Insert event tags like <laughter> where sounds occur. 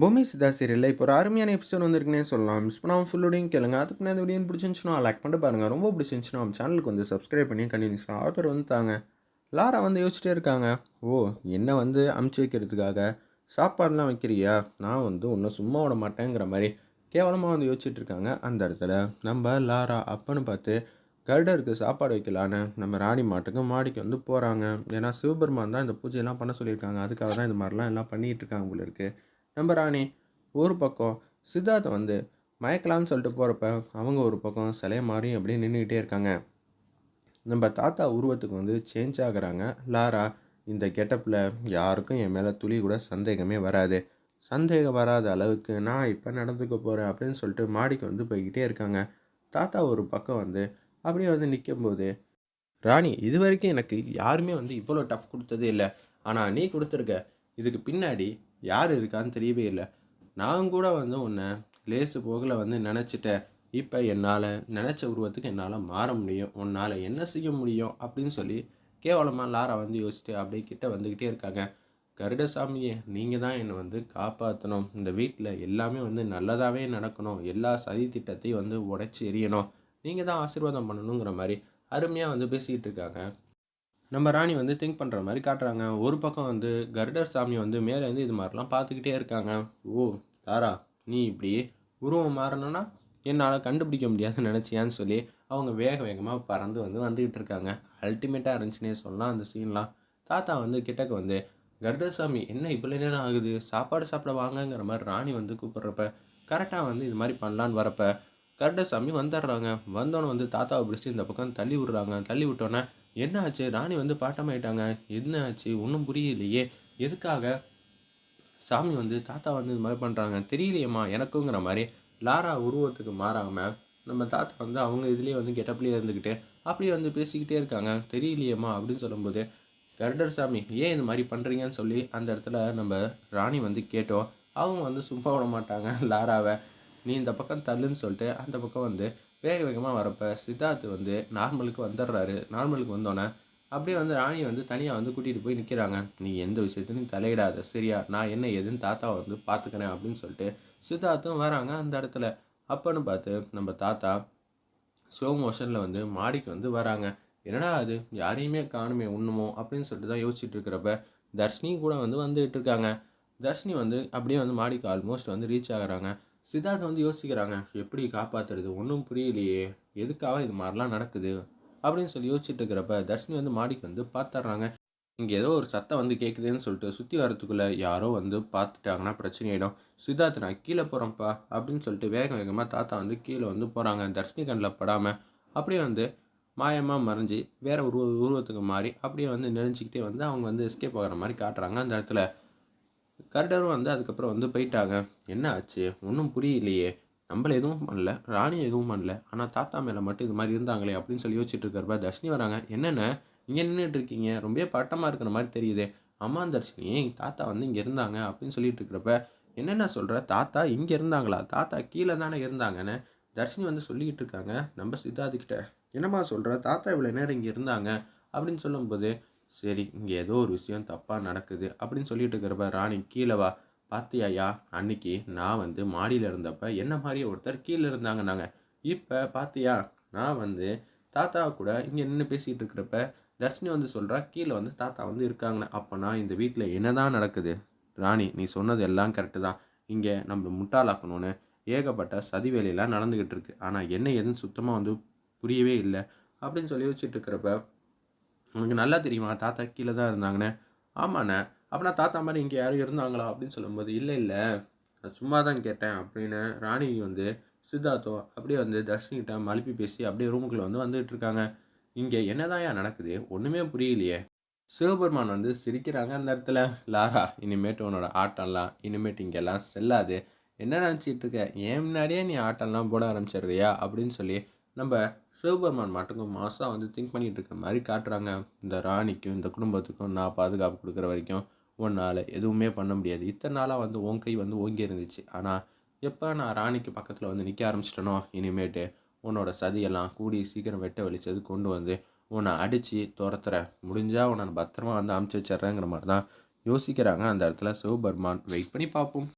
பூமி சிதா சீரியலில் இப்போ ஒரு அருமையான எபிசோட் வந்திருக்குன்னே சொல்லலாம். மிஸ் பண்ணாமல் ஃபுல்லோடையும் கேளுங்க. அதுக்கு நான் இந்த வீடியோ பிடிச்சிருந்துச்சுன்னா லைக் பண்ணிட்டு பாருங்கள் ரொம்ப பிடிச்சிருந்துச்சுன்னா நம்ம சேனலுக்கு வந்து சப்ஸ்கிரைப் பண்ணி கண்டினியூஸ்லாம் ஆத்தர் வந்து தாங்க. லாரா வந்து யோசிச்சிட்டே இருக்காங்க. ஓ என்ன வந்து அமுச்சு வைக்கிறதுக்காக சாப்பாடுலாம் வைக்கிறியா? நான் வந்து ஒன்றும் சும்மா விட மாட்டேங்கிற மாதிரி கேவலமாக வந்து யோசிச்சுட்டு இருக்காங்க அந்த இடத்துல. நம்ம லாரா அப்பன்னு பார்த்து கருடருக்கு சாப்பாடு வைக்கலான்னு நம்ம ராணி மாட்டுக்கு மாடிக்கு வந்து போகிறாங்க ஏன்னா சிவபெருமான் தான் இந்த பூஜையெல்லாம் பண்ண சொல்லியிருக்காங்க. அதுக்காக தான் இந்த மாதிரிலாம் எல்லாம் பண்ணிகிட்டு இருக்காங்க உங்களுக்கு நம்ம ராணி ஒரு பக்கம் சித்தார்த்தை வந்து மயக்கலாம்னு சொல்லிட்டு போகிறப்ப அவங்க ஒரு பக்கம் சிலைய மாறி அப்படியே நின்றுக்கிட்டே இருக்காங்க. நம்ம தாத்தா உருவத்துக்கு வந்து சேஞ்ச் ஆகுறாங்க. லாரா இந்த கெட்டப்பில் யாருக்கும் என் மேலே துளி கூட சந்தேகமே வராது. சந்தேகம் வராத அளவுக்கு நான் இப்போ நடந்துக்க போகிறேன் அப்படின்னு சொல்லிட்டு மாடிக்கு வந்து போய்கிட்டே இருக்காங்க. தாத்தா ஒரு பக்கம் வந்து அப்படியே வந்து நிற்கும்போது ராணி இது வரைக்கும் எனக்கு யாருமே வந்து இவ்வளோ டஃப் கொடுத்ததே இல்லை. ஆனால் நீ கொடுத்துருக்க. இதுக்கு பின்னாடி யார் இருக்கான்னு தெரியவே இல்லை. நான் கூட வந்து உன்னை லேசு போகில் வந்து நினச்சிட்டேன். இப்போ என்னால் நினச்ச உருவத்துக்கு என்னால் மாற முடியும். உன்னால் என்ன செய்ய முடியும் அப்படின்னு சொல்லி கேவலமாக லாரா வந்து யோசிச்சுட்டு அப்படியே கிட்ட வந்துக்கிட்டே இருக்காங்க. கருடசாமியே நீங்கள் தான் என்னை வந்து காப்பாற்றணும் இந்த வீட்டில் எல்லாமே வந்து நல்லதாகவே நடக்கணும். எல்லா சதி திட்டத்தையும் வந்து உடச்சி எரியணும் நீங்கள் தான் ஆசீர்வாதம் பண்ணணுங்கிற மாதிரி அருமையாக வந்து பேசிக்கிட்டு இருக்காங்க. நம்ம ராணி வந்து திங்க் பண்ணுற மாதிரி காட்டுறாங்க. ஒரு பக்கம் வந்து கருடர் சாமி வந்து மேலேருந்து இது மாதிரிலாம் பார்த்துக்கிட்டே இருக்காங்க. ஓ தாரா நீ இப்படி உருவம் மாறணும்னா என்னால் கண்டுபிடிக்க முடியாதுன்னு நினச்சியான்னு சொல்லி அவங்க வேக வேகமாக பறந்து வந்து வந்துக்கிட்டு இருக்காங்க. அல்டிமேட்டாக இருந்துச்சுன்னே சொல்லலாம் அந்த சீன்லாம் தாத்தா வந்து கிட்டக்க வந்து கருடசாமி என்ன இவ்வளோ நேரம் ஆகுது? சாப்பாடு சாப்பிட வாங்கங்கிற மாதிரி ராணி வந்து கூப்பிட்றப்ப கரெக்டாக வந்து இது மாதிரி பண்ணலான்னு வரப்ப கருடசாமி வந்துடுறாங்க. வந்தோன்னே வந்து தாத்தாவை பிடிச்சி இந்த பக்கம் தள்ளி விடுறாங்க. தள்ளி விட்டோன்னே என்ன ஆச்சு ராணி வந்து பாட்டமாயிட்டாங்க. என்ன ஆச்சு ஒன்றும் புரியலையே. எதுக்காக? சாமி வந்து தாத்தா வந்து இது மாதிரி பண்ணுறாங்க தெரியலையேம்மா எனக்குங்கிற மாதிரி. லாரா உருவத்துக்கு மாறாமல் நம்ம தாத்தா வந்து அவங்க இதுலேயே வந்து கெட்டப்லேயே இருந்துக்கிட்டு அப்படியே வந்து பேசிக்கிட்டே இருக்காங்க. தெரியலையேம்மா அப்படின்னு சொல்லும்போது கருடர் சாமி ஏன் இது மாதிரி பண்ணுறீங்கன்னு சொல்லி அந்த இடத்துல நம்ம ராணி வந்து கேட்டோம். அவங்க வந்து சும்மா விட மாட்டாங்க. <laughs> லாராவை நீ இந்த பக்கம் தள்ளுன்னு சொல்லிட்டு அந்த பக்கம் வந்து வேக வேகமாக வரப்போ சித்தார்த் வந்து நார்மலுக்கு வந்துடுறாரு. நார்மலுக்கு வந்தோடனே அப்படியே வந்து ராணி வந்து தனியாக வந்து கூட்டிகிட்டு போய் நிற்கிறாங்க நீ எந்த விஷயத்துலையும் தலையிடாத. சரியா? நான் என்ன ஏதுன்னு தாத்தா வந்து பார்த்துக்கிறேன் அப்படின்னு சொல்லிட்டு சித்தார்த்தும் வராங்க அந்த இடத்துல. அப்போன்னு பார்த்து நம்ம தாத்தா ஸ்லோ மோஷனில் வந்து மாடிக்கு வந்து வராங்க. என்னடா அது? யாரையுமே காணுமே உண்ணுமோ? அப்படின்னு சொல்லிட்டு தான் யோசிச்சுட்டு இருக்கிறப்ப தர்ஷினி கூட வந்து வந்துகிட்டு இருக்காங்க. தர்ஷினி வந்து அப்படியே வந்து மாடிக்கு ஆல்மோஸ்ட் வந்து ரீச் ஆகுறாங்க. சித்தார்த் வந்து யோசிக்கிறாங்க எப்படி காப்பாற்றுறது ஒன்றும் புரியலையே. எதுக்காக இது மாதிரிலாம் நடக்குது? அப்படின்னு சொல்லி யோசிச்சுட்டு இருக்கிறப்ப தர்ஷினி வந்து மாடிக்கு வந்து பார்த்துட்றாங்க இங்கே ஏதோ ஒரு சத்தம் வந்து கேட்குதுன்னு சொல்லிட்டு சுற்றி வரத்துக்குள்ளே யாரோ வந்து பார்த்துட்டாங்கன்னா பிரச்சனை ஆகிடும் சித்தார்த் நான் கீழே போகிறேன்ப்பா அப்படின்னு சொல்லிட்டு வேக வேகமாக தாத்தா வந்து கீழே வந்து போகிறாங்க தர்ஷினி கண்ணில் படாமல் அப்படியே வந்து மாயமாக மறைஞ்சி வேறு உருவ உருவத்துக்கு மாறி அப்படியே வந்து நெறிஞ்சிக்கிட்டே வந்து அவங்க வந்து எஸ்கேப் ஆகிற மாதிரி காட்டுறாங்க அந்த இடத்துல. கருடரும் வந்து அதுக்கப்புறம் வந்து போயிட்டாங்க. என்ன ஆச்சு? ஒன்றும் புரியலையே. நம்மள எதுவும் பண்ணல. ராணி எதுவும் பண்ணல. ஆனால் தாத்தா மேலே மட்டும் இது மாதிரி இருந்தாங்களே அப்படின்னு சொல்லி யோசிச்சுட்டு இருக்கிறப்ப தர்ஷினி வராங்க. என்னென்ன? இங்கே நின்றுட்டு இருக்கீங்க. ரொம்ப பட்டமாக இருக்கிற மாதிரி தெரியுது. அம்மா தர்ஷினி. தாத்தா வந்து இங்கே இருந்தாங்க அப்படின்னு சொல்லிட்டு இருக்கிறப்ப என்னென்ன சொல்கிற தாத்தா இங்கே இருந்தாங்களா? தாத்தா கீழே தானே இருந்தாங்கன்னு தர்ஷினி வந்து சொல்லிக்கிட்டு இருக்காங்க. நம்ம சித்தார்த்துக்கிட்ட என்னம்மா சொல்கிற தாத்தா இவ்வளோ நேரம் இங்கே இருந்தாங்க அப்படின்னு சொல்லும்போது சரி இங்கே ஏதோ ஒரு விஷயம் தப்பாக நடக்குது அப்படின்னு சொல்லிட்டு இருக்கிறப்ப ராணி கீழே வா. பார்த்தியாயா அன்னைக்கு நான் வந்து மாடியில் இருந்தப்ப என்ன மாதிரியே ஒருத்தர் கீழே இருந்தாங்க நாங்கள் இப்போ பார்த்தியா நான் வந்து தாத்தா கூட இங்கே நின்று பேசிகிட்டு இருக்கிறப்ப தர்ஷினி வந்து சொல்கிறா கீழே வந்து தாத்தா வந்து இருக்காங்கன்னு. அப்போனா இந்த வீட்டில் என்னதான் நடக்குது? ராணி நீ சொன்னது எல்லாம் கரெக்டு தான். இங்கே நம்மளை முட்டாளாக்கணும்னு ஏகப்பட்ட சதி வேலையெல்லாம் நடந்துக்கிட்டு இருக்கு. ஆனால் என்ன எதுன்னு சுத்தமாக வந்து புரியவே இல்லை அப்படின்னு சொல்லி வச்சுட்டு இருக்கிறப்ப உனக்கு நல்லா தெரியுமா? தாத்தா கீழே தான் இருந்தாங்கண்ணே ஆமாண்ணே. அப்படின்னா தாத்தா மாதிரி இங்கே யாரும் இருந்தாங்களா? அப்படின்னு சொல்லும்போது இல்லை இல்லை. நான் சும்மா தான் கேட்டேன் அப்படின்னு ராணி வந்து சித்தார்த்தோ அப்படியே வந்து தர்ஷினிகிட்ட மழுப்பி பேசி அப்படியே ரூமுக்குள்ளே வந்து வந்துகிட்டு இருக்காங்க. இங்கே என்னதான் நடக்குது? ஒன்றுமே புரியலையே. சிவபெருமான் வந்து சிரிக்கிறாங்க அந்த இடத்துல. லாரா இனிமேட்டு உன்னோட ஆட்டம்லாம் இனிமேட்டு இங்கெல்லாம் செல்லாது. என்ன நினச்சிட்டு இருக்க? ஏன் முன்னாடியே நீ ஆட்டம்லாம் போட ஆரம்பிச்சிடுறியா? அப்படின்னு சொல்லி நம்ம சிவபெருமான் மட்டுக்கும் மாதம் வந்து திங்க் பண்ணிகிட்டு இருக்க மாதிரி காட்டுறாங்க. இந்த ராணிக்கும் இந்த குடும்பத்துக்கும் நான் பாதுகாப்பு கொடுக்குற வரைக்கும் உன்னால் எதுவுமே பண்ண முடியாது. இத்தனை நாளாக வந்து உன் கை வந்து ஓங்கி இருந்துச்சு. ஆனால் எப்போ நான் ராணிக்கு பக்கத்தில் வந்து நிற்க ஆரம்பிச்சிட்டனோ இனிமேட்டு உன்னோட சதியெல்லாம் கூடி சீக்கிரம் வெட்ட வலிச்சது கொண்டு வந்து உன்னை அடித்து துரத்துறேன். முடிஞ்சால் உன்னை பத்திரமா வந்து அமுச்சு வச்சிட்றேங்கிற மாதிரி தான் யோசிக்கிறாங்க. அந்த இடத்துல சிவபெருமான் வெயிட் பண்ணி பார்ப்போம்.